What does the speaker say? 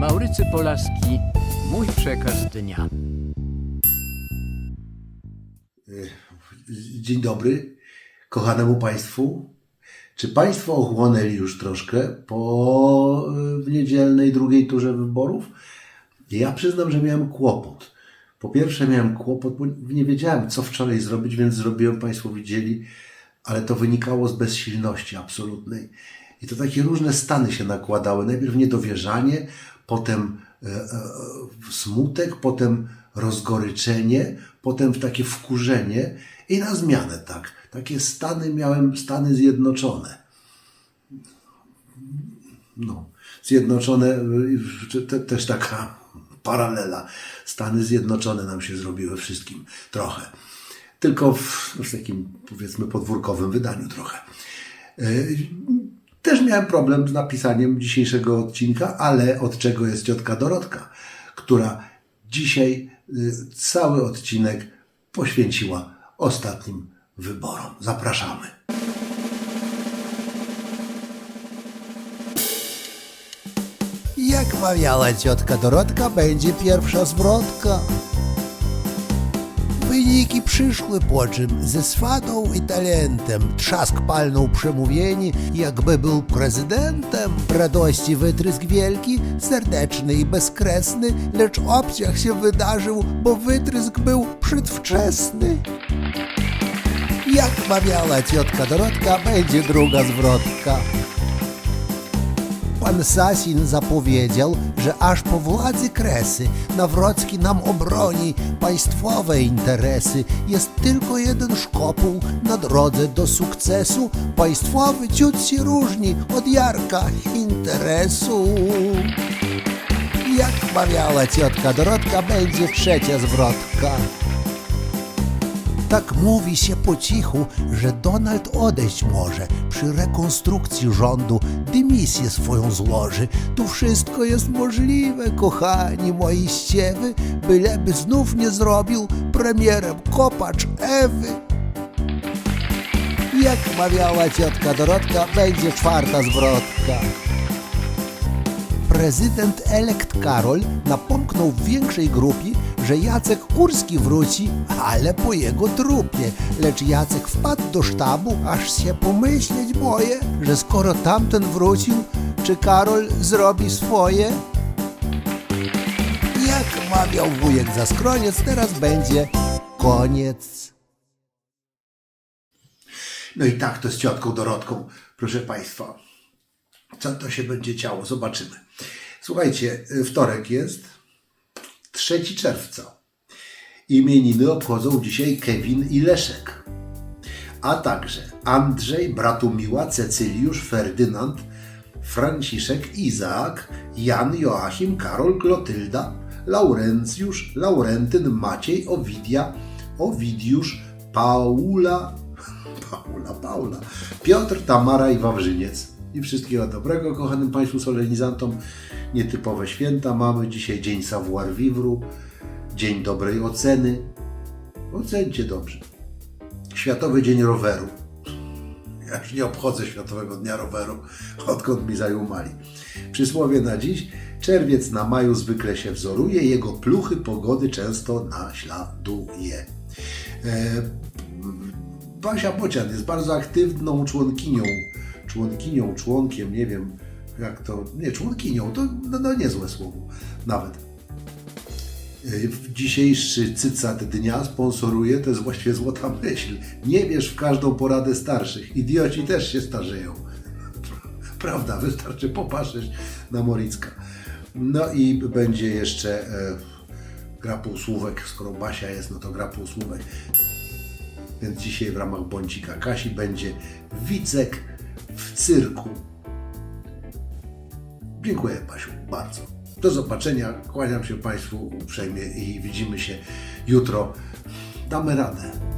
Maurycy Polaski, mój przekaz dnia. Dzień dobry kochanemu Państwu. Czy Państwo ochłonęli już troszkę po y, niedzielnej drugiej turze wyborów? Ja przyznam, że miałem kłopot. Po pierwsze miałem kłopot, bo nie wiedziałem, co wczoraj zrobić, więc zrobiłem, Państwo widzieli, ale to wynikało z bezsilności absolutnej. I to takie różne stany się nakładały. Najpierw niedowierzanie, potem e, e, smutek, potem rozgoryczenie, potem takie wkurzenie i na zmianę tak. Takie stany miałem, stany zjednoczone. No, zjednoczone, te, też taka paralela. Stany zjednoczone nam się zrobiły wszystkim trochę. Tylko w, w takim, powiedzmy, podwórkowym wydaniu trochę. Też miałem problem z napisaniem dzisiejszego odcinka, ale od czego jest ciotka Dorotka, która dzisiaj y, cały odcinek poświęciła ostatnim wyborom. Zapraszamy. Jak mawiała ciotka Dorotka, będzie pierwsza zwrotka. Wyniki przyszły po czym ze swatą i talentem. Trzask palnął przemówienie, jakby był prezydentem. Radości wytrysk wielki, serdeczny i bezkresny, lecz obciach się wydarzył, bo wytrysk był przedwczesny. Jak mawiała ciotka Dorotka, będzie druga zwrotka. Pan Sasin zapowiedział, że aż po władzy kresy Nawrocki nam obroni państwowe interesy. Jest tylko jeden szkopuł na drodze do sukcesu. Państwowy ciut się różni od jarka interesu. Jak mawiała ciotka Dorotka, będzie trzecia zwrotka. Tak mówi się po cichu, że Donald odejść może przy rekonstrukcji rządu, dymisję swoją złoży. Tu wszystko jest możliwe, kochani moi ściewy, byleby znów nie zrobił premierem kopacz Ewy. Jak mawiała ciotka Dorotka, będzie czwarta zwrotka. Prezydent elekt Karol napomknął w większej grupie, że Jacek Kurski wróci, ale po jego trupie. Lecz Jacek wpadł do sztabu, aż się pomyśleć boję, że skoro tamten wrócił, czy Karol zrobi swoje? Jak mawiał wujek za skroniec, teraz będzie koniec. No i tak to z ciotką Dorotką, proszę Państwa. Co to się będzie działo? Zobaczymy. Słuchajcie, y, wtorek jest 3 czerwca. Imieniny obchodzą dzisiaj Kevin i Leszek. A także Andrzej, Bratumiła, Cecyliusz, Ferdynand, Franciszek, Izaak, Jan, Joachim, Karol, Klotylda, Laurencjusz, Laurentyn, Maciej, Owidia, Owidiusz, Paula, Paula, Paula, Piotr, Tamara i Wawrzyniec. I wszystkiego dobrego, kochanym Państwu solenizantom. Nietypowe święta mamy. Dzisiaj dzień savoir vivre, dzień dobrej oceny. Ocencie dobrze. Światowy Dzień Roweru. Ja już nie obchodzę Światowego Dnia Roweru, odkąd mi zajumali. Przysłowie na dziś. Czerwiec na maju zwykle się wzoruje, jego pluchy pogody często naśladuje. E, Basia Bocian jest bardzo aktywną członkinią, członkinią, członkiem, nie wiem jak to, nie, członkinią, to no, no niezłe słowo nawet. Y, dzisiejszy cycat dnia sponsoruje, to jest właściwie złota myśl. Nie wierz w każdą poradę starszych. Idioci też się starzeją. Prawda, wystarczy popatrzeć na Moricka. No i będzie jeszcze e, gra półsłówek. Skoro Basia jest, no to gra półsłówek. Więc dzisiaj w ramach Bącika Kasi będzie Wicek w cyrku. Dziękuję Basiu, bardzo. Do zobaczenia. Kłaniam się Państwu uprzejmie i widzimy się jutro. Damy radę.